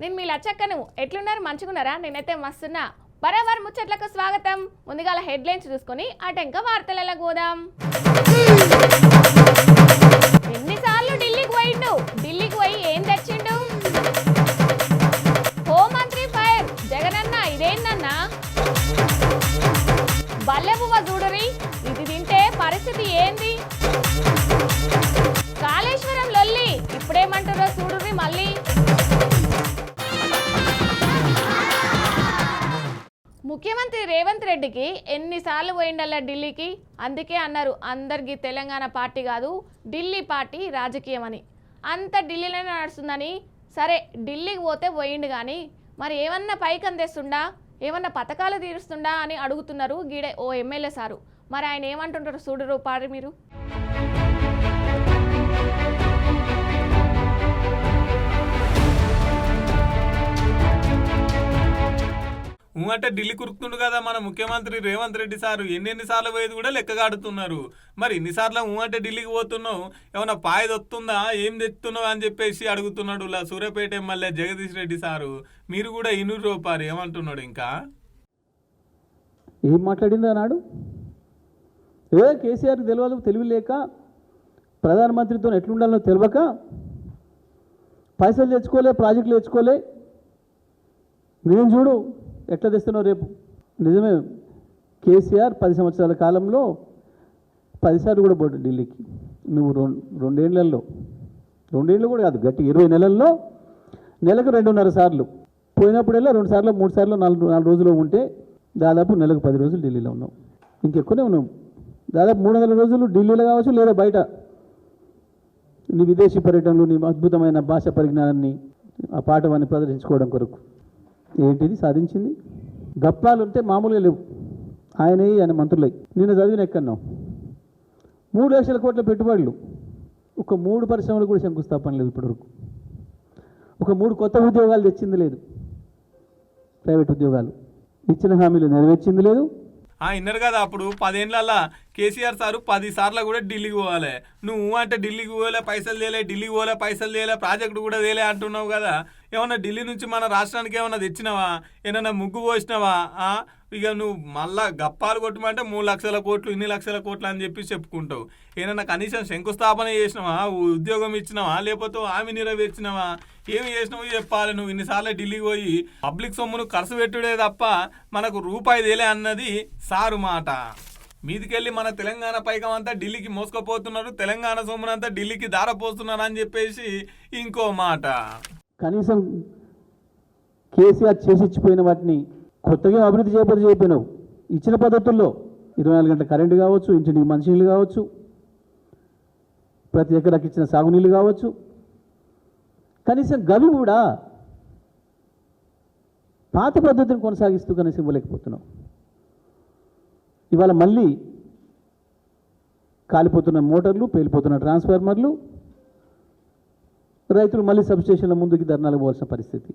నేను మీ లచ్చక్కను. ఎట్లున్నారు? మంచుకున్నారా నేనైతే మస్తున్నా. బరాబర్ ముచ్చట్లకు స్వాగతం. ముందుగాల హెడ్లైన్స్ చూసుకొని అటెంక వార్తలలో గోదాం ఎన్నిసార్లు ఢిల్లీకి పోయిండు? ఢిల్లీకి పోయి ఏం తెచ్చిండు? హోంమంత్రి ఫైర్. జగనన్న ఇదేందన్నా? బల్లెబువ్వ చూడరి. ఇది తింటే పరిస్థితి ఏంది? కాళేశ్వరం లొల్లి. ఇప్పుడేమంటారో చూడుర్రి మళ్ళీ. ముఖ్యమంత్రి రేవంత్ రెడ్డికి ఎన్నిసార్లు పోయిండల్లా ఢిల్లీకి? అందుకే అన్నారు అందరికీ తెలంగాణ పార్టీ కాదు ఢిల్లీ పార్టీ రాజకీయం అని అంత ఢిల్లీలోనే నడుస్తుందని సరే ఢిల్లీకి పోతే పోయిండు కానీ మరి ఏమన్నా పైకి అందేస్తుండా ఏమన్నా పథకాలు తీరుస్తుండా? అని అడుగుతున్నారు గీడే ఓ ఎమ్మెల్యే సారు. మరి ఆయన ఏమంటుంటారు చూడరు పారి మీరు. అంటే ఢిల్లీ కురుకుతుండు కదా మన ముఖ్యమంత్రి రేవంత్ రెడ్డి సారు. ఎన్నెన్ని సార్లు పోయేది కూడా లెక్కగాడుతున్నారు మరి ఇన్నిసార్లు ఊ అంటే ఢిల్లీకి పోతున్నావు? ఏమైనా పాయది వస్తుందా ఏం తెస్తున్నావు అని చెప్పేసి అడుగుతున్నాడు ఇలా సూర్యాపేట ఎమ్మెల్యే జగదీష్ రెడ్డి సారు. మీరు కూడా ఇనురు రూపారు ఏమంటున్నాడు ఇంకా? ఏం మాట్లాడింది అన్నాడు? ఏ కేసీఆర్ తెలియదు తెలివి లేక ప్రధానమంత్రితో ఎట్లుండాలో తెలియక పైసలు తెచ్చుకోలే ప్రాజెక్టులు తెచ్చుకోలే. నేను చూడు ఎట్లా తెస్తున్నావు రేపు? నిజమే కేసీఆర్ పది సంవత్సరాల కాలంలో పదిసార్లు కూడా పోటీ ఢిల్లీకి. నువ్వు రెండు రెండేళ్ళలో రెండేళ్ళు కూడా కాదు గట్టి ఇరవై నెలల్లో నెలకు రెండున్నర సార్లు. పోయినప్పుడల్లా రెండు సార్లు మూడు సార్లు నాలుగు నాలుగు రోజులు ఉంటే దాదాపు నెలకు పది రోజులు ఢిల్లీలో ఉన్నాం ఇంకెక్కువనే ఉన్నావు. దాదాపు మూడు వందల రోజులు ఢిల్లీలో కావచ్చు లేదా బయట. నీ విదేశీ పర్యటనలు నీ అద్భుతమైన భాష పరిజ్ఞానాన్ని ఆ పాఠవాన్ని ప్రదర్శించుకోవడం కొరకు. ఏంటిది? సాధించింది? గప్పాలు ఉంటే మామూలుగా లేవు. ఆయనే ఆయన మంత్రులై. నిన్న చదివిన ఎక్కన్నాం. మూడు లక్షల కోట్ల పెట్టుబడులు. ఒక మూడు పరిశ్రమలు కూడా శంకుస్థాపన లేదు ఇప్పటివరకు. ఒక మూడు కొత్త ఉద్యోగాలు తెచ్చింది లేదు. ప్రైవేట్ ఉద్యోగాలు. ఇచ్చిన హామీలు నెరవేర్చింది లేదు. ఇన్నర్ కదా అప్పుడు పదేళ్ళల్లా కేసీఆర్ సారు పది సార్లు కూడా ఢిల్లీకి పోవాలి. నువ్వు అంటే ఢిల్లీకి పోలే పైసలు తేలే ఢిల్లీకి పోలే పైసలు తేలే ప్రాజెక్టు కూడా తేలే అంటున్నావు కదా. ఏమన్నా ఢిల్లీ నుంచి మన రాష్ట్రానికి ఏమన్నా తెచ్చినావా? ఏమన్నా ముగ్గు పోసినావా? ఇక నువ్వు మళ్ళా గప్పాలు కొట్టమంటే మూడు లక్షల కోట్లు ఇన్ని లక్షల కోట్లు అని చెప్పి చెప్పుకుంటావు. ఏదైనా కనీసం శంకుస్థాపన చేసినావా? ఉద్యోగం ఇచ్చినావా? లేకపోతే ఆమె నెరవేర్చినావా? ఏమి చేసినావు చెప్పాలి నువ్వు? ఇన్నిసార్లు ఢిల్లీకి పోయి పబ్లిక్ సొమ్మును ఖర్చు పెట్టుడే తప్ప మనకు రూపాయి తేలే అన్నది సారు మాట. మీదికెళ్ళి మన తెలంగాణ పైకం అంతా ఢిల్లీకి మోసుకపోతున్నారు. తెలంగాణ సొమ్మునంతా ఢిల్లీకి దారపోస్తున్నారు అని చెప్పేసి ఇంకో మాట. కనీసం కేసీఆర్ చేసిచ్చిపోయిన వాటిని కొత్తగా అభివృద్ధి చేయబోతే చెప్పినావు. ఇచ్చిన పద్ధతుల్లో ఇరవై నాలుగు గంటల కరెంటు కావచ్చు ఇంటికి మంచినీళ్ళు కావచ్చు ప్రతి ఎకరాకి ఇచ్చిన సాగునీళ్ళు కావచ్చు. కనీసం గవి కూడా పాత పద్ధతిని కొనసాగిస్తూ కనీసం ఇవ్వలేకపోతున్నాం ఇవాళ మళ్ళీ కాలిపోతున్న మోటార్లు పేలిపోతున్న ట్రాన్స్ఫార్మర్లు రైతులు మళ్ళీ సబ్స్టేషన్ల ముందుకి ధర్నాలు పోవాల్సిన పరిస్థితి.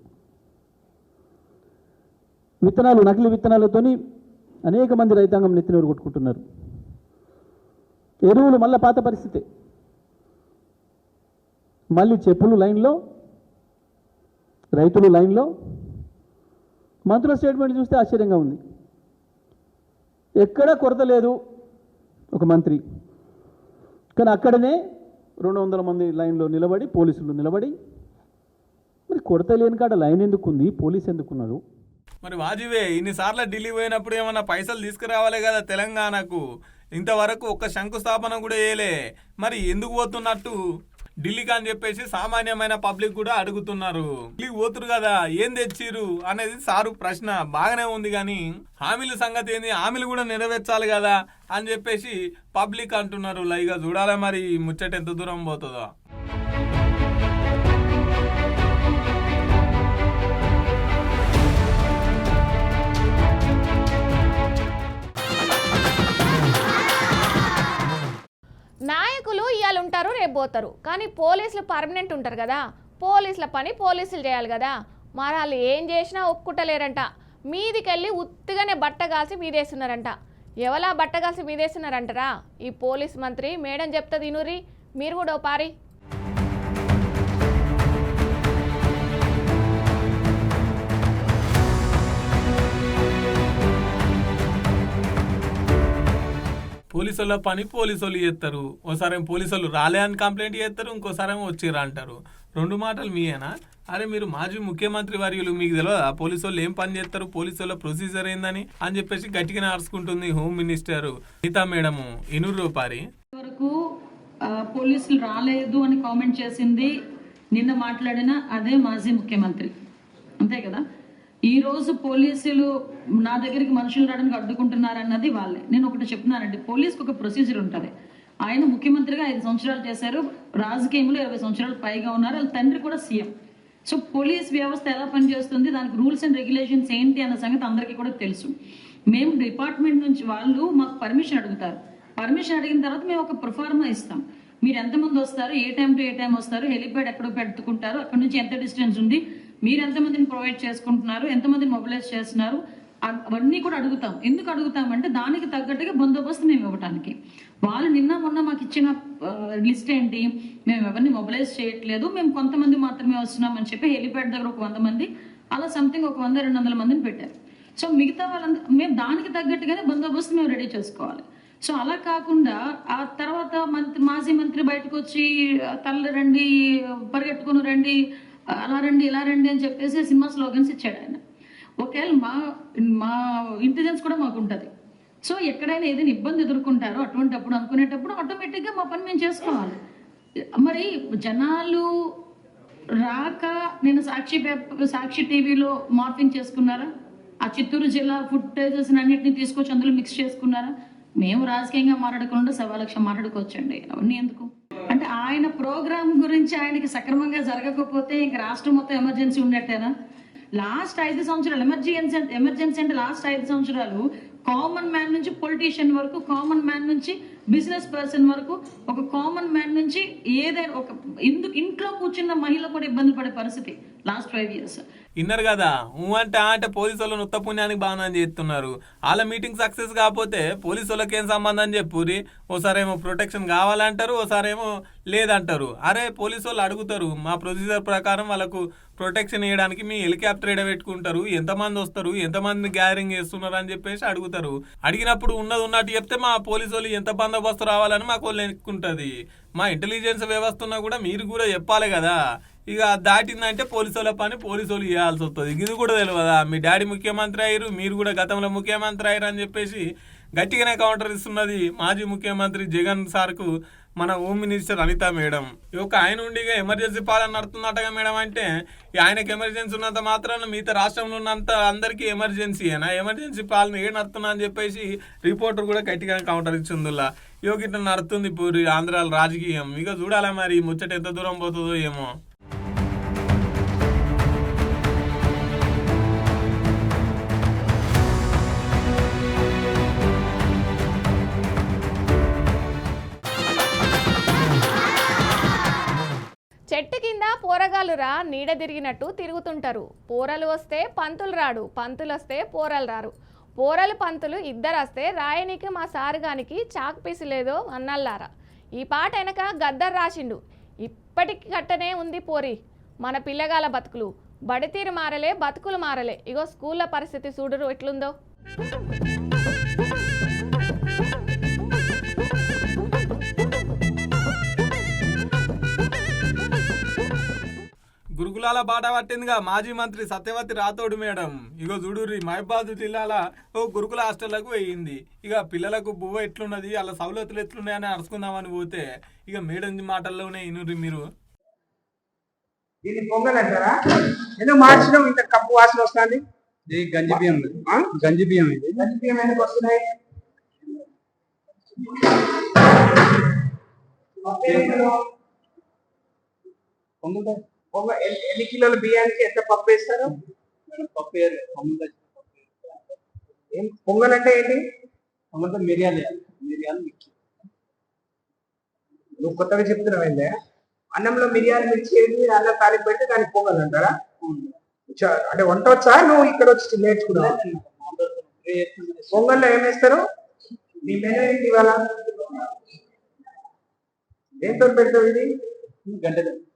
విత్తనాలు నకిలీ విత్తనాలతోని అనేక మంది రైతాంగం నెత్తినూరు కొట్టుకుంటున్నారు. ఎరువులు మళ్ళీ పాత పరిస్థితి. మళ్ళీ చెప్పులు లైన్లో రైతులు లైన్లో. మంత్రుల స్టేట్మెంట్ చూస్తే ఆశ్చర్యంగా ఉంది. ఎక్కడా కొరత లేదు ఒక మంత్రి. కానీ అక్కడనే రెండు వందల మంది లైన్లో నిలబడి పోలీసులు నిలబడి మరి కొరత లేని కాడ లైన్ ఎందుకుంది? పోలీస్ ఎందుకున్నారు? మరి వాజీవే ఇన్నిసార్లు ఢిల్లీ పోయినప్పుడు ఏమన్నా పైసలు తీసుకురావాలి కదా తెలంగాణకు? ఇంతవరకు ఒక్క శంకుస్థాపన కూడా వేయలే మరి ఎందుకు పోతున్నట్టు? ఢిల్లీకి అని చెప్పేసి సామాన్యమైన పబ్లిక్ కూడా అడుగుతున్నారు. ఢిల్లీ పోతురు కదా ఏం తెచ్చిరు అనేది సారు ప్రశ్న. బాగానే ఉంది కానీ హామీల సంగతి ఏంది? హామీలు కూడా నెరవేర్చాలి కదా అని చెప్పేసి పబ్లిక్ అంటున్నారు. లైగా చూడాలి మరి ముచ్చట ఎంత దూరం పోతుందో? నాయకులు ఇవాళ ఉంటారు రేపు పోతారు. కానీ పోలీసులు పర్మనెంట్ ఉంటారు కదా. పోలీసుల పని పోలీసులు చేయాలి కదా. మరి వాళ్ళు ఏం చేసినా ఒప్పుకుంటలేరంట. మీదికెళ్ళి ఉత్తిగానే బట్ట కాల్సి మీదేస్తున్నారంట. ఎవలా బట్ట కాల్సి మీదేస్తున్నారంటారా? ఈ పోలీస్ మంత్రి మేడం చెప్తుంది ఇనురి మీరు కూడా ఓ పారి. పోలీసుల పని పోలీసులు చేస్తారు. ఓసారి పోలీసులు రాలే అని కంప్లైంట్ చేస్తారు ఇంకోసారి వచ్చిరా అంటారు. రెండు మాటలు మీయేనా? అరే మీరు మాజీ ముఖ్యమంత్రి వర్యులు మీకు తెలియదా పోలీసు వాళ్ళు ఏం పని చేస్తారు? పోలీసు వాళ్ళ ప్రొసీజర్ ఏందని? అని చెప్పేసి గట్టిగా నడుచుకుంటుంది హోమ్ మినిస్టర్ గీతా మేడము. ఇనూరు రూపారి వరకు పోలీసులు రాలేదు అని కామెంట్ చేసింది. నిన్న మాట్లాడిన అదే మాజీ ముఖ్యమంత్రి. అంతే కదా? ఈ రోజు పోలీసులు నా దగ్గరికి మనుషులు రావడానికి అడ్డుకుంటున్నారన్నది వాళ్ళే. నేను ఒకటి చెప్తున్నానండి పోలీస్కి ఒక ప్రొసీజర్ ఉంటుంది. ఆయన ముఖ్యమంత్రిగా ఐదు సంవత్సరాలు చేశారు రాజకీయంలో ఇరవై సంవత్సరాలు పైగా ఉన్నారు వాళ్ళ తండ్రి కూడా సీఎం. సో పోలీస్ వ్యవస్థ ఎలా పనిచేస్తుంది దానికి రూల్స్ అండ్ రెగ్యులేషన్స్ ఏంటి అన్న సంగతి అందరికీ కూడా తెలుసు. మేము డిపార్ట్మెంట్ నుంచి వాళ్ళు మాకు పర్మిషన్ అడుగుతారు. పర్మిషన్ అడిగిన తర్వాత మేము ఒక ప్రొఫార్మా ఇస్తాం. మీరు ఎంతమంది వస్తారు ఏ టైం టు ఏ టైం వస్తారు హెలిప్యాడ్ ఎక్కడ పెట్టుకుంటారు అక్కడ నుంచి ఎంత డిస్టెన్స్ ఉంది మీరు ఎంతమందిని ప్రొవైడ్ చేసుకుంటున్నారు ఎంతమందిని మొబిలైజ్ చేస్తున్నారు అవన్నీ కూడా అడుగుతాం. ఎందుకు అడుగుతామంటే దానికి తగ్గట్టుగా బందోబస్తు మేము ఇవ్వటానికి. వాళ్ళు నిన్న మొన్న మాకు ఇచ్చిన లిస్ట్ ఏంటి? మేము ఎవరిని మొబిలైజ్ చేయట్లేదు. మేము కొంతమంది మాత్రమే వస్తున్నామని చెప్పి హెలిప్యాడ్ దగ్గర ఒక వంద మంది అలా సంథింగ్ ఒక వంద రెండు వందల మందిని పెట్టారు. సో మిగతా వాళ్ళందరూ మేము దానికి తగ్గట్టుగానే బందోబస్తు మేము రెడీ చేసుకోవాలి. సో అలా కాకుండా ఆ తర్వాత మంత్రి మాజీ మంత్రి బయటకు వచ్చి తల్లి రండి పరిగెట్టుకుని రండి అలా రండి ఇలా రండి అని చెప్పేసి సినిమా స్లోగన్స్ ఇచ్చాడు ఆయన. ఒకవేళ మా మా ఇంటెలిజెన్స్ కూడా మాకు ఉంటుంది. సో ఎక్కడైనా ఏదైనా ఇబ్బంది ఎదుర్కొంటారో అటువంటి అప్పుడు అనుకునేటప్పుడు ఆటోమేటిక్గా మా పని మేము చేసుకోవాలి. మరి జనాలు రాక నేను సాక్షి పేపర్ సాక్షి టీవీలో మార్పింగ్ చేసుకున్నారా? ఆ చిత్తూరు జిల్లా ఫుటేజెస్ అన్నింటినీ తీసుకొచ్చి అందులో మిక్స్ చేసుకున్నారా? మేము రాజకీయంగా మాట్లాడకుండా సవా లక్ష మాట్లాడుకోవచ్చండి. అవన్నీ ఎందుకు? అంటే ఆయన ప్రోగ్రామ్ గురించి ఆయనకి సక్రమంగా జరగకపోతే ఇంక రాష్ట్రం మొత్తం ఎమర్జెన్సీ ఉన్నట్టేనా లాస్ట్ ఐదు సంవత్సరాలు ఎమర్జెన్సీ ఎమర్జెన్సీ అంటే లాస్ట్ ఐదు సంవత్సరాలు కామన్ మ్యాన్ నుంచి పొలిటీషియన్ వరకు కామన్ మ్యాన్ నుంచి బిజినెస్ పర్సన్ వరకు ఒక కామన్ మ్యాన్ నుంచి ఏదైనా ఒక ఇందుకు ఇంట్లో కూర్చున్న మహిళ కూడా ఇబ్బంది పడే పరిస్థితి లాస్ట్ ఫైవ్ ఇయర్స్ విన్నారు కదా? ఊ అంటే అంటే పోలీసు వాళ్ళని ఉత్త పుణ్యానికి బాగా చేస్తున్నారు. వాళ్ళ మీటింగ్ సక్సెస్ కాకపోతే పోలీసు వాళ్ళకి ఏం సంబంధం చెప్పురి ఓసారేమో ప్రొటెక్షన్ కావాలంటారు ఓసారేమో లేదంటారు. అరే పోలీసు వాళ్ళు అడుగుతారు మా ప్రొసీజర్ ప్రకారం వాళ్ళకు ప్రొటెక్షన్ ఇవ్వడానికి మీ హెలికాప్టర్ ఏడ పెట్టుకుంటారు ఎంతమంది వస్తారు ఎంతమంది గ్యాదరింగ్ చేస్తున్నారు అని చెప్పేసి అడుగుతారు. అడిగినప్పుడు ఉన్నది ఉన్నట్టు చెప్తే మా పోలీసు వాళ్ళు ఎంత బందోబస్తు రావాలని మాకు వాళ్ళు ఎక్కుంటుంది. మా ఇంటెలిజెన్స్ వ్యవస్థ ఉన్నా కూడా మీరు కూడా చెప్పాలి కదా. ఇక దాటిందంటే పోలీసు వాళ్ళ పని పోలీసు వాళ్ళు చేయాల్సి వస్తుంది. ఇది కూడా తెలియదా మీ డాడీ ముఖ్యమంత్రి అయ్యారు మీరు కూడా గతంలో ముఖ్యమంత్రి అయ్యారు అని చెప్పేసి గట్టిగానే కౌంటర్ ఇస్తున్నది మాజీ ముఖ్యమంత్రి జగన్ సార్కు మన హోమ్ మినిస్టర్ అనిత మేడం. ఒక యొక్క ఆయన ఉండి ఎమర్జెన్సీ పాలన నడుతుందటగా మేడం అంటే ఈ ఆయనకి ఎమర్జెన్సీ ఉన్నంత మాత్రాన మిగతా రాష్ట్రంలో ఉన్నంత అందరికీ ఎమర్జెన్సీ అయినా ఎమర్జెన్సీ పాలన ఏ నడుతున్నా అని చెప్పేసి రిపోర్టర్ కూడా గట్టిగా కౌంటర్ ఇచ్చిందిలా. యోగిట నడుతుంది పూరి ఆంధ్రాల రాజకీయం. ఇక చూడాలా మరి ముచ్చట ఎంత దూరం పోతుందో ఏమో. చెట్టు కింద పోరగాళ్ళు రా నీడ తిరిగినట్టు తిరుగుతుంటారు. పోరలు వస్తే పంతులు రాడు పంతులు వస్తే పోరలు రారు. పోరలు పంతులు ఇద్దరు వస్తే రాయనికి మా సారుగానికి చాక్ పీసు లేదో అన్నల్లారా ఈ పాట వెనక గద్దర్ రాసిండు. ఇప్పటికి కట్టనే ఉంది పోరి. మన పిల్లగాల బతుకులు. బడితీరు మారలే బతుకులు మారలే. ఇగో స్కూళ్ళ పరిస్థితి చూడరు ఎట్లుందో. గురుకులాల బాట పట్టిందిగా మాజీ మంత్రి సత్యవతి రాథోడ్ మేడం. ఇగో చూడుర్రి మహబాద్ జిల్లాల ఓ గురుకుల హాస్టళ్ళకు వేయింది ఇక పిల్లలకు బువ్వ ఎట్లున్నది అలా సౌలతులు ఎట్లున్నాయని అరుచుకుందామని పోతే ఇక మేడం మాటల్లోనే ఇనుర్రి మీరు. దీన్ని పొంగల్ అంటారా ఎందుకు మార్చడం ఇంత కప్పు వాసన వస్తుంది? ఇది గంజి బియ్యం ఆ? గంజి బియ్యం ఇది. గంజి బియ్యం ఎందుకు వస్తున్నాయి? పప్పు పొంగ ఎన్ని- కిలోల బియ్యానికి ఎంత పప్పు వేస్తారు? పప్పు ఏం పొంగల్ అంటే ఏంటి? పొంగుతా మిరియాలు మిరియాలు మిక్కి నువ్వు కొత్తగా చెప్తున్నావు ఏందే? అన్నంలో మిరియాలు మిర్చి వేసి అన్నం తాలింపు పెడితే దానికి పొంగల్ అంటారా? అంటే వంట వచ్చా నువ్వు ఇక్కడ వచ్చి నేర్చుకున్నావు? పొంగల్లో ఏం వేస్తారు? నీ మెనూ ఏంటి ఇవాళ? దేంతో పెడతావు ఇది? గంటలు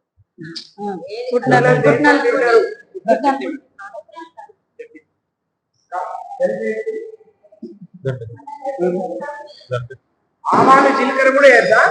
పుట్నాలు పుట్నాలు జీలకర్ర కూడా వేద్దా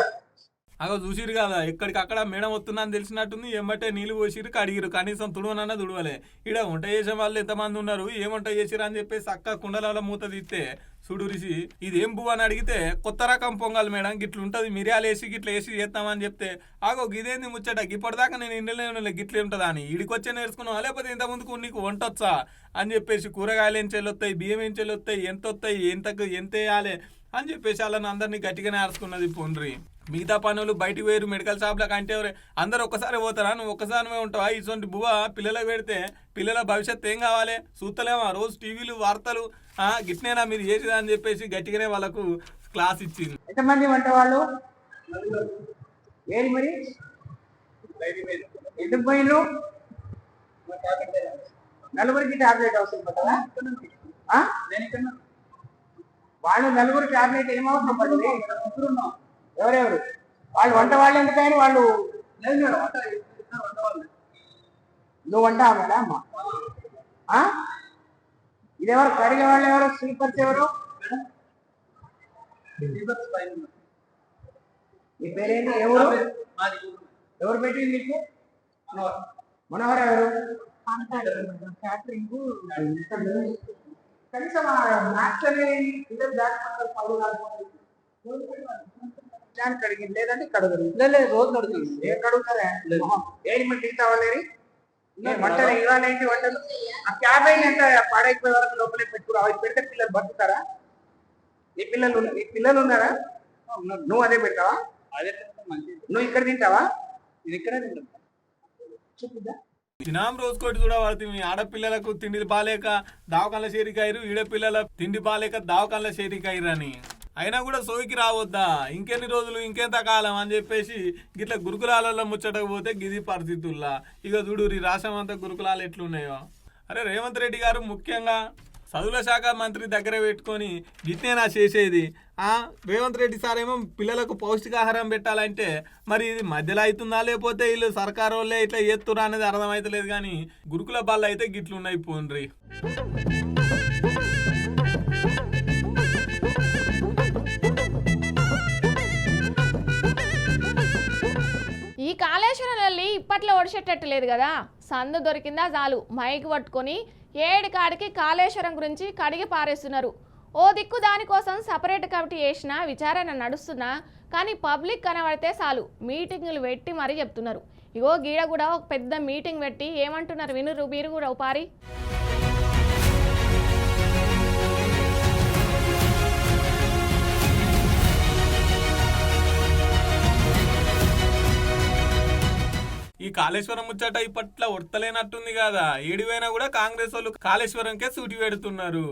అగో చూసిరు కదా ఎక్కడికక్కడ మేడం వస్తుందని తెలిసినట్టుంది ఏమంటే నీళ్ళు పోసిరు కడిగిరు కనీసం తుడవనన్నా తుడవలే. ఈడ వంట చేసే వాళ్ళు ఎంతమంది ఉన్నారు? ఏం వంట చేసిరు అని చెప్పేసి అక్క కుండలలో మూత తీస్తే చూడు రిషి ఇదేం పువ్వు అని అడిగితే కొత్త రకం పొంగల్ మేడం గిట్ల ఉంటుంది మిరియాలు వేసి గిట్ల వేసి చేస్తామని చెప్తే ఆగో గిదేంది ముచ్చట ఇప్పటిదాకా నేను ఇండలే ఉండలే గిట్ల ఉంటుందా అని. ఇడికొచ్చే నేర్చుకున్నావా? లేకపోతే ఇంతకుముందుకు నీకు వంట వచ్చా? అని చెప్పేసి కూరగాయలు ఏం చెల్లొస్తాయి బియ్యం ఏం చెల్లొస్తాయి ఎంత వస్తాయి ఎంతకు ఎంత వేయాలి అని చెప్పేసి వాళ్ళని అందరినీ గట్టిగానే ఆర్చుకున్నది పొండ్రి. మిగతా పనులు బయటికి వేరు మెడికల్ షాప్లకు అంటే ఎవరే? అందరు ఒక్కసారి పోతారా? నువ్వు ఒక్కసారి ఉంటావా? ఇటువంటి బువ్వ పిల్లలకు పెడితే పిల్లల భవిష్యత్తు ఏం కావాలి? చూస్తలేమా రోజు టీవీలు వార్తలు గిట్నేనా మీరు చేసిదా అని చెప్పేసి గట్టిగానే వాళ్ళకు క్లాస్ ఇచ్చింది. ఎంతమంది వంట వాళ్ళు? ఏది మరి? ఎందుకు పోయినరు నలుగురికి టాబ్లెట్ అవసరం ఆ? వాళ్ళు నలుగురు టాబ్లెట్ ఏమవసరం పడింది ఎవరెవరు? వాళ్ళు వంట వాళ్ళు ఎందుకని? వాళ్ళు నువ్వు వంట ఆమెనా అమ్మ? ఇదెవరు? కడిగే వాళ్ళు ఎవరు? స్లీపర్స్ ఎవరు? మీ పేరేంటి? ఎవరు? ఎవరు పెట్టింది మీకు మనోహర్. ఎవరు? కనీసం మ్యాథ్స్ అనేది దాటిపోతారు పౌరు దానికి కడిగింది లేదంటే కడగరు లేదు రోజు కడుగుతుంది. ఏం మరి వంటలు ఇవాళ ఏంటి వంటలు ఆ క్యాబేజ్ ఎంత పాడైపోయే వరకు లోపలే పెట్టుకురా అవి పెడితే పిల్లలు బతుకుతారా? నీ పిల్లలు నీ పిల్లలు ఉన్నారా? నువ్వు అదే పెట్టావా అదే మంచిది. నువ్వు ఇక్కడ తింటావా? ఇది ఇక్కడే తింటాం చూపిద్దా? దినాం రోజుకోటి కూడా పడుతుంది ఆడపిల్లలకు తిండి బాలేక దావకాన్ల చేరికాయరు ఈడ పిల్లల తిండి బాలేక దావకాన్ల చేరికాయరు అని అయినా కూడా సోకి రావద్దా? ఇంకెన్ని రోజులు ఇంకెంత కాలం అని చెప్పేసి గిట్ల గురుకులాలలో ముచ్చటకపోతే గిది పరిస్థితుల్లా. ఇక చూడు ఈ రాష్ట్రం అంతా గురుకులాలు ఎట్లున్నాయో. అరే రేవంత్ రెడ్డి గారు ముఖ్యంగా చదువుల శాఖ మంత్రి దగ్గర పెట్టుకొని గిట్నేనా చేసేది. ఆ? రేవంత్ రెడ్డి సార్ ఏమో పిల్లలకు పౌష్టికాహారం పెట్టాలంటే మరి ఇది మధ్యలో అవుతుందా లేకపోతే వీళ్ళు సర్కారు వాళ్ళే ఇట్లా చేస్తురా అనేది అర్థమైతలేదు కానీ గురుకుల బాళ్ళు అయితే గిట్లున్నాయి పోన్రి. ఈ కాళేశ్వరం వెళ్ళి ఇప్పట్లో ఒడిచేటట్టు లేదు కదా. సందు దొరికిందా చాలు. మైక్ పట్టుకొని ఏడు కాడికి కాళేశ్వరం గురించి కడిగి పారేస్తున్నారు. ఓ దిక్కు దానికోసం సపరేట్ కమిటీ వేసిన విచారణ నడుస్తున్నా కానీ పబ్లిక్ కనబడితే చాలు. మీటింగులు పెట్టి మరీ చెప్తున్నారు. ఇగో గీడ కూడా ఒక పెద్ద మీటింగ్ పెట్టి ఏమంటున్నారు? వినురు మీరు కూడా ఓ ఈ కాళేశ్వరం ముచ్చట ఇప్పట్లో ఉడతలేనట్టుంది కదా. ఏడివైనా కూడా కాంగ్రెస్ వాళ్ళు కాళేశ్వరంకే సూటి పెడుతున్నారు.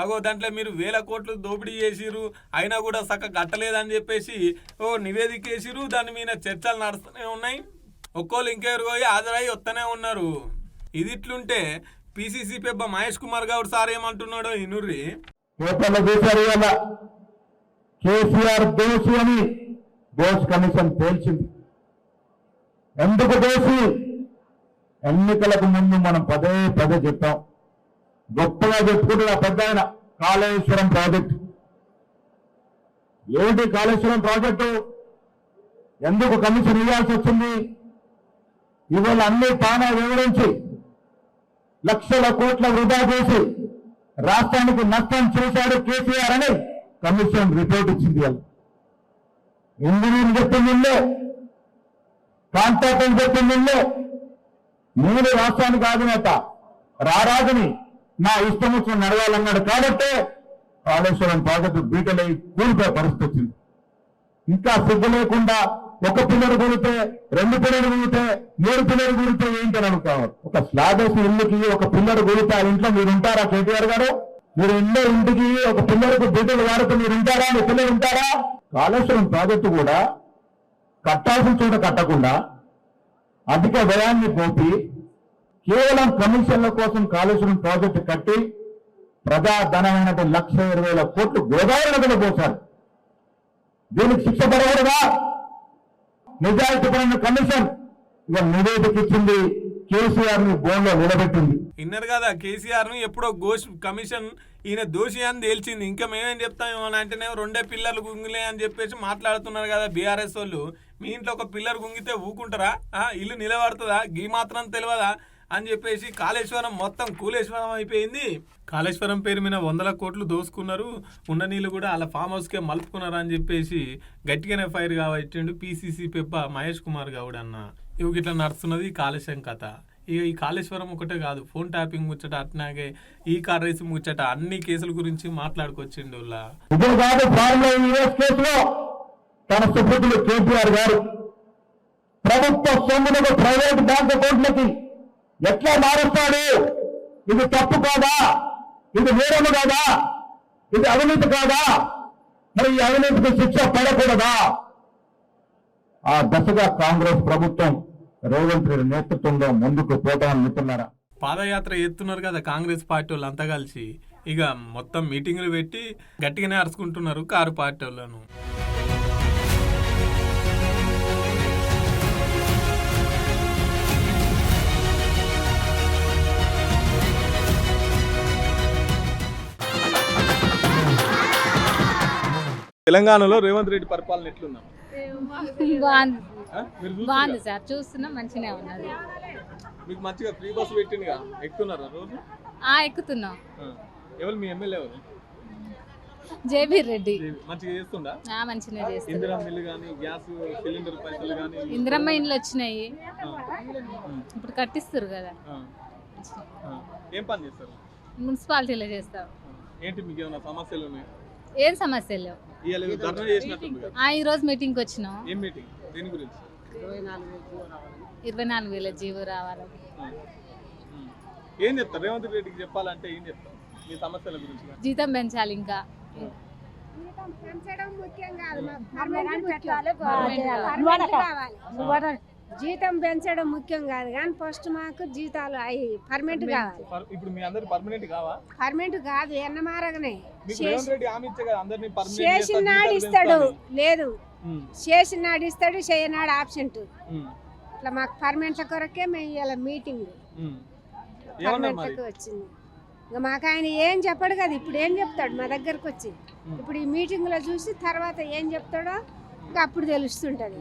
అగో దాంట్లో మీరు వేల కోట్లు దోపిడీ చేసిరు అయినా కూడా సక్క గట్టలేదని చెప్పేసి ఓ నివేదిక వేసిరు దాని మీద చర్చలు నడుస్తూనే ఉన్నాయి. ఒక్కోళ్ళు ఇంకెవరు పోయి హాజరై వస్తూనే ఉన్నారు. ఇది ఇట్లుంటే పిసిసి పెబ్బ మహేష్ కుమార్ గౌడ్ సార్ ఏమంటున్నాడో ఇనుర్రి. కేసీఆర్ దోషి అని దోష్ కమిషన్ తేల్చింది. ఎందుకు చేసి? ఎన్నికలకు ముందు మనం పదే పదే చెప్పాం. గొప్పగా చెప్పుకుంటున్న పెద్ద ఆయన కాళేశ్వరం ప్రాజెక్టు. ఏమిటి కాళేశ్వరం ప్రాజెక్టు? ఎందుకు కమిషన్ ఇవ్వాల్సి వచ్చింది? ఇవాళ అన్ని తానా వివరించి లక్షల కోట్ల వృధా చేసి రాష్ట్రానికి నష్టం చేశాడు కేసీఆర్ అని కమిషన్ రిపోర్ట్ ఇచ్చింది వాళ్ళు ఎందుకు చెప్పింది కాంట్రాక్టర్ చెప్పిందో నేను రాష్ట్రానికి అధినేత రారాజుని నా ఇష్టం వచ్చిన నడవాలన్నాడు కాబట్టే కాళేశ్వరం ప్రాజెక్టు బీటలై కూలిపోయే పరిస్థితి వచ్చింది. ఇంకా సిగ్గు లేకుండా ఒక పిల్లలు కూలితే రెండు పిల్లలు కూలితే మూడు పిల్లలు కూలితే ఏంటని అనుకోవాలి ఒక స్లాబ్ ఇల్లుకి ఒక పిల్లలు కూలితే ఆ ఇంట్లో మీరు ఉంటారా కేటీఆర్ గారు? మీరు ఇంట్లో ఇంటికి ఒక పిల్లలకు బీటలు వాడితే మీరు ఉంటారా? మీ పిల్లలు ఉంటారా? కాళేశ్వరం ప్రాజెక్టు కూడా కట్టాల్సిన చోట కట్టకుండా అధిక వ్యయాన్ని పోపి కేవలం కమిషన్ల కోసం కాళేశ్వరం ప్రాజెక్టు కట్టి ప్రజాధనమైనటువంటి లక్ష ఇరవై వేల కోట్లు గోదావరి నదిలో పోశారు. దీనికి శిక్ష పడకూడదా? నిజాయితీపరమైన కమిషన్ ఇక నివేదిక ఇచ్చింది కేసీఆర్ని బోన్లో నిలబెట్టింది. విన్నారు కదా కేసీఆర్ను ఎప్పుడో గోష్ కమిషన్ ఈయన దోషి అని తేల్చింది. ఇంకా మేమేం చెప్తాం? అని అంటేనే రెండే పిల్లలు గుంగులే అని చెప్పేసి మాట్లాడుతున్నారు కదా బీఆర్ఎస్ వాళ్ళు. మీ ఇంట్లో ఒక పిల్లర్ గుంగితే ఊకుంటారా? ఆ, ఇల్లు నిలబడుతుందా? గీ మాత్రం తెలియదా అని చెప్పేసి కాళేశ్వరం మొత్తం కూలేశ్వరం అయిపోయింది. కాళేశ్వరం పేరు మీద వందల కోట్లు దోసుకున్నారు. ఉన్న నీళ్ళు కూడా అలా ఫామ్ హౌస్కే మలుపుకున్నారు అని చెప్పేసి గట్టిగానే ఫైర్ కాబట్టిండు పీసీసీ పెప్ప మహేష్ కుమార్ గౌడ్ అన్న. ఇవి ఇట్లా నడుస్తున్నది కాళేశ్వరం కథ. ఇక ఈ కాళేశ్వరం ఒకటే కాదు ఫోన్ ట్యాపింగ్ ముచ్చట అట్లాగే ఈ కార్ రేసింగ్ ముచ్చట అన్ని కేసుల గురించి మాట్లాడుకొచ్చిండు తన సుపుత్రులు కేసీఆర్ గారు ప్రభుత్వ సొమ్ములకు ప్రైవేట్ బ్యాంక్ అకౌంట్లకి ఎట్లా మారుస్తాడు? ఇది తప్పు కాదా? ఇది వేరము కాదా? ఇది అవినీతి కాదా? మరి ఈ అవినీతికి శిక్ష పడకూడదా? ఆ దశగా కాంగ్రెస్ ప్రభుత్వం రేవంత్ రెడ్డి నేతృత్వంలో ముందుకు పోతామని మిత్రులారా పాదయాత్ర ఎత్తున్నారు కదా కాంగ్రెస్ పార్టీ వాళ్ళు అంతా కలిసి. ఇక మొత్తం మీటింగులు పెట్టి గట్టిగానే అరుచుకుంటున్నారు కారు పార్టీ వాళ్ళను. తెలంగాణలో రేవంత్ రెడ్డి పరిపాలన ఎట్లుందా బాగుంది. సార్. చూస్తున్నాం మంచిగానే ఉన్నది. మీకు మంచిగా ఫ్రీ బస్ పెట్టిందిగా ఎక్కుతున్నారా రోజు? ఆ ఎక్కుతున్నాం. ఎవరు మీ ఎమ్మెల్యే ఎవరు? జేబీ రెడ్డి. మంచిగా చేస్తుందా ఆ మంచిగానే చేస్తుంది. ఇందిరా మిల్లు కానీ గ్యాస్ సిలిండర్ పైసలు కానీ ఇందిరమ్మ ఇండ్లు వచ్చినాయి. ఇప్పుడు కట్టిస్తారు కదా. ఏం పని చేస్తారు? మున్సిపాలిటీలో చేస్తాం ఏంటి మీకు ఏమైనా సమస్యలు ఉన్నాయి? ఏం సమస్యలు లేవు. కదా. ఈ రోజు వచ్చినాం. మీటింగ్ దేని గురించి? ఇరవై నాలుగు వేల జీవో రావాలి. ఆ. ఉమ్. ఏం చెప్తారు? రేవంత్ రెడ్డికి చెప్పాలంటే ఏం చెప్తారు? మీ సమస్యల గురించి కానీ. జీతం పెంచాలి ఇంకా. జీతం పెంచడం ముఖ్యం కాదు కానీ ఫస్ట్ మాకు జీతాలు అవి పర్మనెంట్ కావాలి. ఇప్పుడు మీ అందరు పర్మనెంట్ కావా? పర్మనెంట్ కాదు ఎన్నమారగనే మీకు రేవంత్ రెడ్డి హామీ ఇచ్చే కదా అందరినీ పర్మనెంట్ చేసిన నాడు ఇస్తాడు. లేదు. చేసిన నాడు ఇస్తాడు చేయనాడు ఆబ్సెంట్. ఇట్లా మాకు పర్మనెంట్ల కొరకే మేము ఇలా మీటింగ్. పర్మనెంట్లకు వచ్చింది. ఇంకా మాకు ఆయన ఏం చెప్పడు కదా ఇప్పుడు ఏం చెప్తాడు మా దగ్గరకు వచ్చి. ఇప్పుడు ఈ మీటింగ్లో చూసి తర్వాత ఏం చెప్తాడో ఇంకా అప్పుడు తెలుస్తుంటది.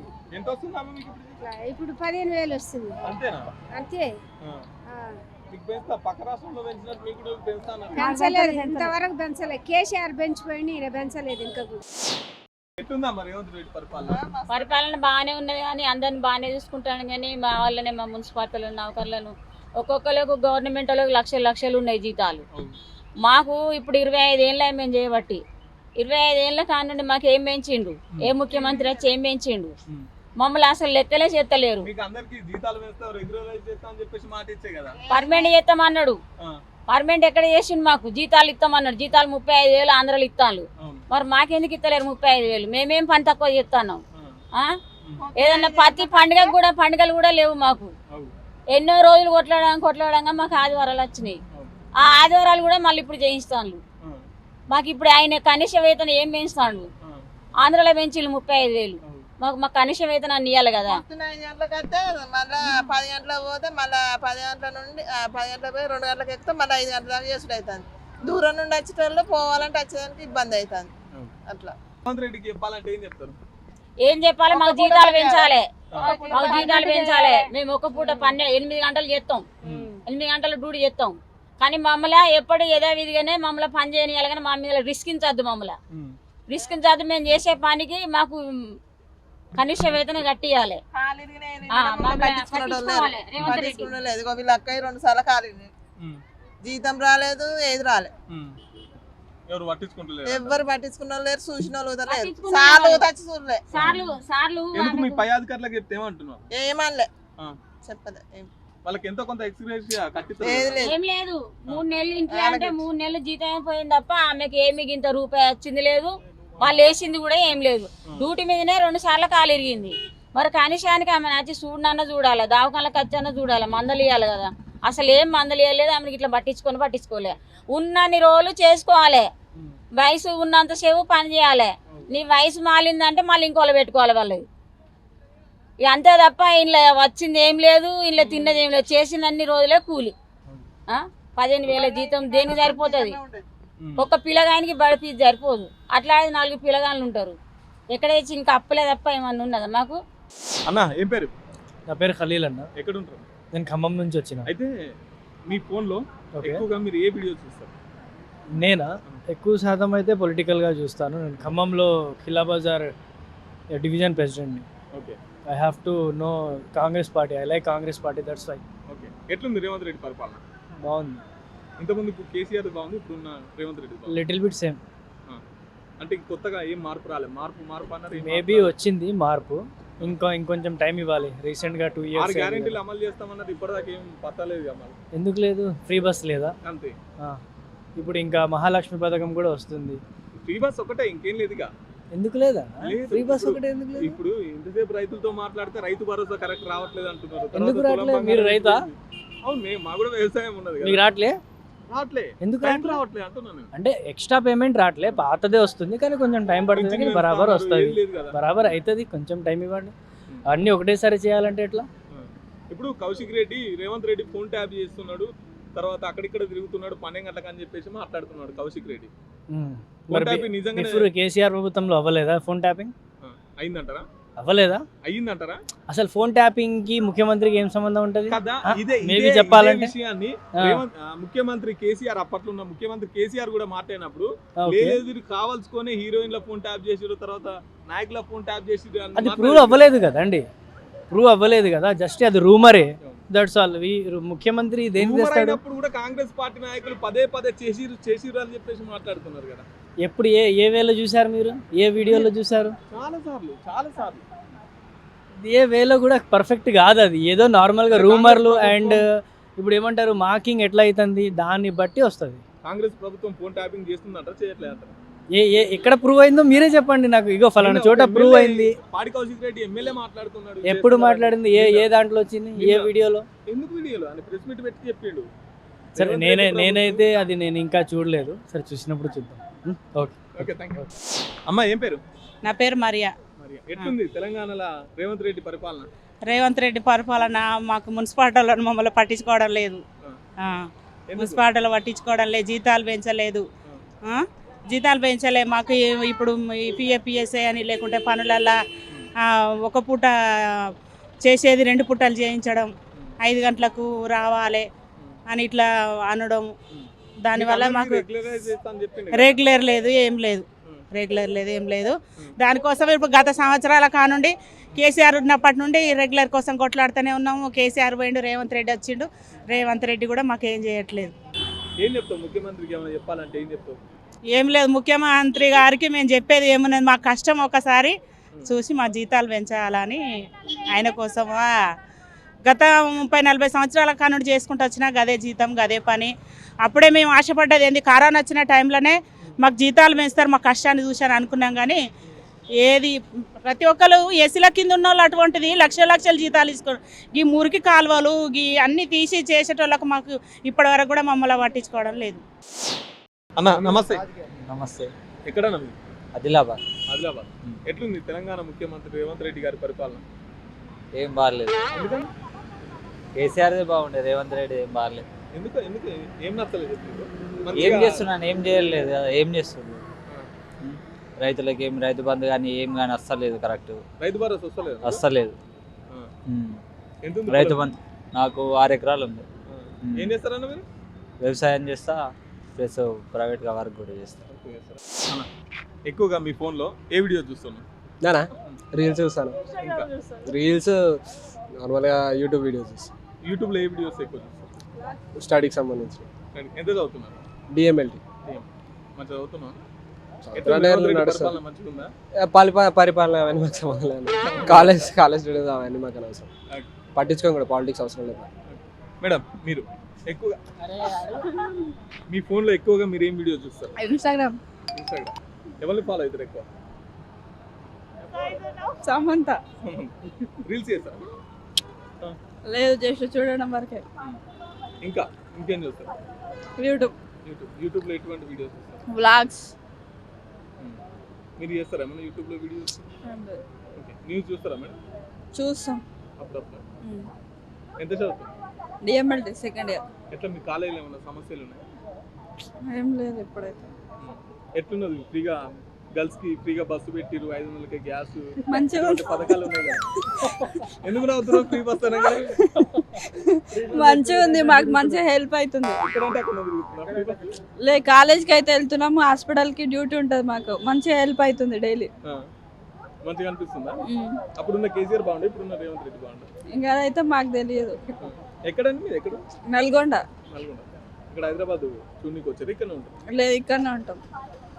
మీకు ఇప్పుడు పదిహేను వేలు వస్తుంది. అంతేనా? అంతే. పెంచలేదు. ఇంతవరకు పెంచలేదు. కేసీఆర్ పెంచిపోయింది ఈయన పెంచలేదు ఇంకా పరిపాలన? పరిపాలన బాగానే ఉన్నది కానీ అందరిని బాగానే చూసుకుంటాను కానీ మా వాళ్ళనే మా మున్సిపాలిటీలను నౌకర్లను ఒక్కొక్కరికి గవర్నమెంట్ వాళ్ళకి లక్షలు లక్షలు ఉన్నాయి జీతాలు. మాకు ఇప్పుడు ఇరవై ఐదు ఏళ్ళ మేము చేయబట్టి. ఇరవై ఐదు ఏళ్ళ కానుండి మాకు ఏం పెంచిండు? ఏ ముఖ్యమంత్రి వచ్చి ఏం పెంచిండు. మమ్మల్ని అసలు లెక్కలే చేస్తలేరు. పర్మనెంట్ చేస్తామన్నాడు. పర్మనెంట్ ఎక్కడ చేసిండు మాకు? జీతాలు ఇస్తామన్నాడు. జీతాలు ముప్పై ఐదు వేలు ఆంధ్రాలో ఇస్తాను మరి మాకెందుకు ఇస్తలేరు ముప్పై ఐదు వేలు? మేమేం పని తక్కువ చేస్తున్నాం? ఏదన్నా ప్రతి పండుగకు కూడా పండుగలు కూడా లేవు మాకు. ఎన్నో రోజులు కొట్లాడడం కొట్లాడంగా మాకు ఆదివారాలు వచ్చినాయి. ఆ ఆదివారాలు కూడా మళ్ళీ ఇప్పుడు చేయిస్తాను మాకు ఇప్పుడు ఆయన కనిష్ట వేతనం ఏం పెంచుతాడు ఆంధ్రాలో పెంచిళ్ళు ముప్పై ఐదు వేలు. మాకు మాకు కనిష్ట వేతనాన్ని ఇవ్వాలి కదా. పొద్దున ఐదు గంటలకు వస్తే మళ్ళీ పది గంటలకు పోతే మళ్ళీ పది గంటల నుండి పది గంటలకు పోయి రెండు గంటలకు ఎక్కితే మళ్ళీ ఐదు గంటల దాకా చేసుడు అవుతుంది దూరం నుండి వచ్చేటోళ్ళు పోవాలంటే వచ్చేదానికి ఇబ్బంది అవుతుంది. అట్లా. చెప్పాలంటే ఏం చెప్తారు? ఏం చెప్పాలి? మాకు జీతాలు పెంచాలి. మాకు జీతాలు పెంచాలి. మేము ఒక పూట పన్నెండు ఎనిమిది గంటలు చేస్తాం. ఎనిమిది గంటల డ్యూటీ చేస్తాం. కానీ మమ్మల్ని ఎప్పుడు యథావిధిగానే మమ్మల్ని పని చేయనియాలి కానీ మా మీద రిస్కించద్దు మమ్మల్ని. ఉమ్. రిస్కించద్దు మేము చేసే పనికి మాకు కనిష్ట వేతనం కట్టియాలి. వీళ్ళ అక్కయ్య రెండు సార్లు ఖాళీ ఉమ్. జీతం రాలేదు ఏది రాలే. ఉమ్. ఎవరు పట్టించుకున్న వాళ్ళు లేరు చూసిన వాళ్ళు కూడా లేరు. పట్టించుకునే సార్లు వాళ్ళు. వచ్చి చూడలే. సార్లు సార్లు ఎందుకు మీ ఆమెకు- పై అధికారులకు చెప్తే ఏమంటున్నావు? ఏమనలే. చెప్పలే వాళ్ళకి ఎంతో కొంత ఏం లేదు. మూడు నెలలు ఇంట్లో అంటే మూడు నెలలు జీతం పోయింది తప్ప ఆమెకి ఏమి ఇంత రూపాయి వచ్చింది లేదు. వాళ్ళు వేసింది కూడా ఏం లేదు. డ్యూటీ మీదనే రెండు సార్లు కాలు ఇరిగింది. మరి కనిషానికి ఆమె నచ్చి చూడనన్న చూడాలి దావకాలకు వచ్చన్న చూడాలి మందలు ఇవ్వాలి కదా. అసలు ఏం మందలు ఇవ్వలేదు ఆమెకి ఇట్లా పట్టించుకొని పట్టించుకోలే. ఉన్నన్ని రోజులు చేసుకోవాలి. వయసు ఉన్నంతసేపు పని చేయాలి. నీ వయసు మాలిందంటే మళ్ళీ ఇంకోళ్ళు పెట్టుకోవాలి వాళ్ళది ఇక అంతే తప్ప ఇంట్లో వచ్చింది ఏం లేదు ఇంట్లో తిన్నది ఏం లేదు. చేసిన అన్ని రోజులే కూలి? పదిహేను వేల జీతం దేనికి సరిపోతుంది? ఒక్క పిల్లగానికి బడి ఫీజు సరిపోదు. అట్లా నాలుగు పిల్లగాళ్ళు ఉంటారు. ఎక్కడ ఇచ్చి ఇంకా అప్పులే తప్ప ఏమన్నా ఉన్నదా మాకు? అన్న ఏం పేరు? నా పేరు ఖలీల్ అన్న. ఎక్కడ ఉంటారు నేను ఖమ్మం నుంచి వచ్చిన. అయితే మీ ఫోన్లో ఓకే. ఎక్కువగా మీరు ఏ వీడియో చూస్తారు? నేనా? ఎక్కువ శాతం అయితే పొలిటికల్గా చూస్తాను. నేను ఖమ్మంలో Khila Bazar division ప్రెసిడెంట్ని. Okay. I have to know Congress party. I like Congress party. That's why okay. ఎట్లుంది రేవంత్ రెడ్డి పరిపాలన? బాగుంది. ఇంతకుముందు ఇప్పుడు కేసీఆర్ బాగుంది ఇప్పుడున్న రేవంత్ రెడ్డి బాగుంది. లిటిల్ బిట్ సేమ్ అంటే కొత్తగా ఏం మార్పు రాలేదు మార్పు మార్పు అన్నారు ఏం మేబీ రాలేదు. వచ్చింది మార్పు. ఇంకా ఇంకొంచెం టైం ఇవ్వాలి. రీసెంట్గా టూ ఆరు ఇయర్స్ గ్యారెంటీలు అమలు చేస్తామన్నది ఇప్పటిదాకా ఏం పత్తలేదు అమలు. ఎందుకు లేదు? ఫ్రీ బస్ లేదా? అంతే. ఆ. ఇప్పుడు ఇంకా మహాలక్ష్మి పథకం కూడా వస్తుంది. ఫ్రీ బస్ ఒకటే ఇంకేం లేదుగా ఎందుకు లేదా? లేదు. ఫ్రీ బస్ ఇప్పుడు- ఒకటే ఎందుకు లేదు? ఇప్పుడు ఇంతసేపు రైతులతో మాట్లాడితే రైతు భరోసా కరెక్ట్ రావట్లేదు అంటున్నారు. ఎందుకు రావట్లేదు? మీరు రైతా? అవును మేము మా కూడా వ్యవసాయం ఉన్నది మీకు కదా రావట్లే? అంటే ఎక్స్ట్రా పేమెంట్ రావట్లే. పాతదే వస్తుంది కానీ కొంచెం టైం పడుతుంది కానీ బరాబర్ వస్తుంది. బరాబర్ అవుతుంది కొంచెం టైం ఇవ్వండి. అన్నీ ఒకటేసారి చేయాలంటే ఎట్లా? ఇప్పుడు కౌశిక్ రెడ్డి రేవంత్ రెడ్డి ఫోన్ ట్యాప్ చేస్తున్నాడు. తర్వాత అక్కడిక్కడ తిరుగుతున్నాడు పన్నెండు గంటలకు అని చెప్పేసి మాట్లాడుతున్నాడు కౌశిక్ రెడ్డి. ఫోన్ మరి కేసీఆర్ ప్రభుత్వంలో అవ్వలేదా ఫోన్ ట్యాపింగ్ అయిందంటారా? అవ్వలేదా? అయ్యిందంటారా? అసలు ఫోన్ ట్యాపింగ్కి ముఖ్యమంత్రికి ఏం సంబంధం ఉంటది? ఇదే- చెప్పాలంటే? విషయాన్ని ముఖ్యమంత్రి కేసీఆర్ అప్పట్లో ఉన్న ముఖ్యమంత్రి కేసీఆర్ కూడా మాట్లాడినప్పుడు. లేదు కావాల్సుకొని హీరోయిన్ల ఫోన్ ట్యాప్ చేసిరు తర్వాత నాయకుల ఫోన్ ట్యాప్ చేసిరు అది ప్రూవ్. అవ్వలేదు కదండి ప్రూవ్ అవ్వలేదు కదా? జస్ట్ అది రూమరే. దట్స్ ఆల్ ముఖ్యమంత్రి తెస్తాడు అయినప్పుడు కూడా కాంగ్రెస్ పార్టీ నాయకులు పదే పదే చేసిరు చేసిరు అని చెప్పేసి మాట్లాడుతున్నారు కదా. ఎప్పుడు ఏ ఏ వేలో చూసారు మీరు? ఏ వీడియోలో చూసారు చాలా సార్లు చాలా సార్లు. ఏ వేలో కూడా పర్ఫెక్ట్ కాదు అది. ఏదో నార్మల్గా రూమర్లు అండ్ ఇప్పుడు ఏమంటారు మార్కింగ్ ఎట్లా అవుతుంది దాన్ని బట్టి వస్తుంది. కాంగ్రెస్ ప్రభుత్వం ఫోన్ ట్యాపింగ్ చేస్తుందంటారా చేయట్లేదు ఏ ఏ ఎక్కడ ప్రూవ్ అయిందో మీరే చెప్పండి నాకు. ఇగో ఫలానా చోట ప్రూవ్ అయింది. పాడి కౌశిక్ రెడ్డి ఎమ్మెల్యే మాట్లాడుతున్నాడు. ఎప్పుడు. మాట్లాడింది? ఏ ఏ దాంట్లో వచ్చింది? ఏ వీడియోలో? ఎందుకు వీడియోలో? అని ప్రెస్ మీట్ పెట్టి చెప్పిండు. సరే నేనే నేనైతే అది నేను ఇంకా చూడలేదు. సరే చూసినప్పుడు చూద్దాం. ఓకే ఓకే థ్యాంక్ యూ అమ్మ ఏం పేరు? నా పేరు మరియా. మరి ఎట్లుంది తెలంగాణలో రేవంత్ రెడ్డి పరిపాలన? రేవంత్ రెడ్డి పరిపాలన మాకు మున్సిపాలిటీలో మమ్మల్ని పట్టించుకోవడం లేదు? మున్సిపాలిటీలో పట్టించుకోవడం లేదు. జీతాలు పెంచలేదు. ఆ, జీతాలు పెంచలే. మాకు ఈ- ఇప్పుడు పిఎఫ్పిఎస్ఏ అని లేకుంటే పనులల్లా ఒక పూట చేసేది రెండు పూటలు చేయించడం ఐదు గంటలకు రావాలి అని ఇట్లా అనడం. దానివల్ల మీకు మాకు. రెగ్యులర్ లేదు ఏం లేదు. రెగ్యులర్ లేదు ఏం లేదు. దానికోసం ఇప్పుడు గత సంవత్సరాల కానుండి కేసీఆర్ ఉన్నప్పటి నుండి రెగ్యులర్ కోసం కొట్లాడుతూనే ఉన్నాము. కేసీఆర్ పోయిండు రేవంత్ రెడ్డి వచ్చిండు. రేవంత్ రెడ్డి కూడా మాకేం చేయట్లేదు. ఏం చెప్తావు? ముఖ్యమంత్రికి ఏమైనా చెప్పాలంటే ఏం చెప్తావు? ఏం లేదు ముఖ్యమంత్రి గారికి మేము చెప్పేది ఏమున్నది? మా కష్టం ఒకసారి చూసి మా జీతాలు పెంచాలని ఆయన కోసమా? గత ముప్పై నలభై సంవత్సరాల కానుండి చేసుకుంటూ వచ్చినా గదే జీతం గదే పని. అప్పుడే మేము ఆశపడ్డది ఏంది? కరోనా వచ్చిన టైంలోనే మాకు జీతాలు పెంచుతారు మా కష్టాన్ని చూశాను అనుకున్నాం కానీ ఏది ప్రతి ఒక్కరు ఏసీల కింద ఉన్న వాళ్ళు అటువంటిది లక్షల లక్షల జీతాలు తీసుకోవడం ఈ మురికి కాలువలు ఈ అన్ని తీసి చేసేటోళ్ళకు మాకు ఇప్పటి వరకు కూడా మమ్మల్ని పట్టించుకోవడం లేదు. అన్న నమస్తే. నమస్తే. ఎక్కడ ఆదిలాబాద్. ఆదిలాబాద్. ఎట్లుంది తెలంగాణ ముఖ్యమంత్రి రేవంత్ రెడ్డి గారి పరిపాలన? ఏం బాగాలేదు కేసీఆర్ బాగుండే రేవంత్ రెడ్డి ఏం బాగాలేదు. ఎందుకు ఎందుకు ఏం నచ్చలేదు. ఏం చేస్తున్నాను ఏం చేయలేదు కదా ఏం చేస్తుంది? రైతులకి ఏం రైతు బంధు కానీ ఏం కానీ అస్సలేదు కరెక్ట్. రైతు భరోసా వస్తలేదు? అస్సలేదు. రైతు? బంధు నాకు ఆరు ఎకరాలు ఉంది. ఏం చేస్తారన్న మీరు? వ్యవసాయం చేస్తా ప్లస్ ప్రైవేట్గా వర్క్ కూడా చేస్తా. అన్న, ఎక్కువగా మీ ఫోన్లో ఏ వీడియో చూస్తున్నావు నానా? రీల్స్ చూస్తాను. ఇంకా? రీల్స్ నార్మల్గా యూట్యూబ్ వీడియోస్ చూస్తాను యూట్యూబ్లో ఏ వీడియోస్ ఎక్కువ చూస్తావు స్టడీకి సంబంధించి. ఎంత చదువుతున్నారు? డిఎంఎల్టీ మంచిగా పరిపా పరిపాలన అవన్నీ మాకు సంబంధం లేదు. కాలేజ్ కాలేజ్ స్టూడెంట్స్ అవన్నీ మాకు అనవసరం. పట్టించుకోం కూడా పాలిటిక్స్ అవసరం లేదు మేడం మీరు ఎక్కువగా మీ ఫోన్లో ఎక్కువగా మీరు ఏం వీడియో చూస్తారు? ఇన్స్టాగ్రామ్ ఇన్స్టాగ్రామ్ ఎవరిని ఫాలో అవుతారు ఎక్కువ? సమంత. రీల్స్ చేస్తారా? లేదు జస్ట్ చూడడం వరకే. ఇంకా ఇంకేం చూస్తారు? యూట్యూబ్. యూట్యూబ్. యూట్యూబ్లో ఎటువంటి వీడియోస్ చూస్తారు? వ్లాగ్స్. మీరు చేస్తారా ఏమన్నా యూట్యూబ్లో వీడియోస్? ఓకే. న్యూస్ చూస్తారా మేడం? చూస్తాం. అప్పుడప్పుడు. ఎంత చదువుతావు డిఎంఎల్టీ సెకండ్ ఇయర్. ఎట్లా మీ కాలేజీలో ఏమైనా సమస్యలు ఉన్నాయి? ఏం లేదు ఇప్పుడైతే. ఎట్లున్నది? ఫ్రీగా గర్ల్స్కి ఫ్రీగా బస్సు పెట్టిరు ఐదు వందలకి గ్యాస్ పథకాలు ఉన్నాయి కదా. ఎందుకు నవ్వుతున్నావు? ఫ్రీ బస్ మంచిగా ఉంది మాకు మంచిగా హెల్ప్ అవుతుంది. ఎక్కడంటే అక్కడ లే కాలేజ్కి అయితే వెళ్తున్నాము హాస్పిటల్కి డ్యూటీ ఉంటుంది మాకు. మంచిగా హెల్ప్ అవుతుంది డైలీ ఆ. మంచిగా అనిపిస్తుందా? అప్పుడున్న కేసీఆర్ బాగుండే? ఇప్పుడున్న రేవంత్ రెడ్డి బాగుండే? ఇంకా అదైతే మాకు తెలియదు. ఎక్కడండి మీరు ఎక్కడ? నల్గొండ. నల్గొండ. ఇక్కడ హైదరాబాద్ చూడనీకి వచ్చారు ఇక్కడ ఉంటారు లేదు ఇక్కడనే ఉంటాం.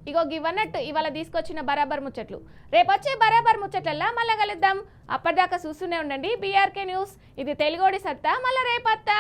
ఇగో గివన్నట్టు ఇవాళ తీసుకొచ్చిన బరాబర్ ముచ్చట్లు. రేపొచ్చే బరాబర్ ముచ్చట్లల్లా మళ్ళా కలుద్దాం. అప్పటిదాకా చూస్తూనే ఉండండి. బీఆర్కే న్యూస్ ఇది తెలుగోడి సత్తా. మళ్ళా రేపత్తా.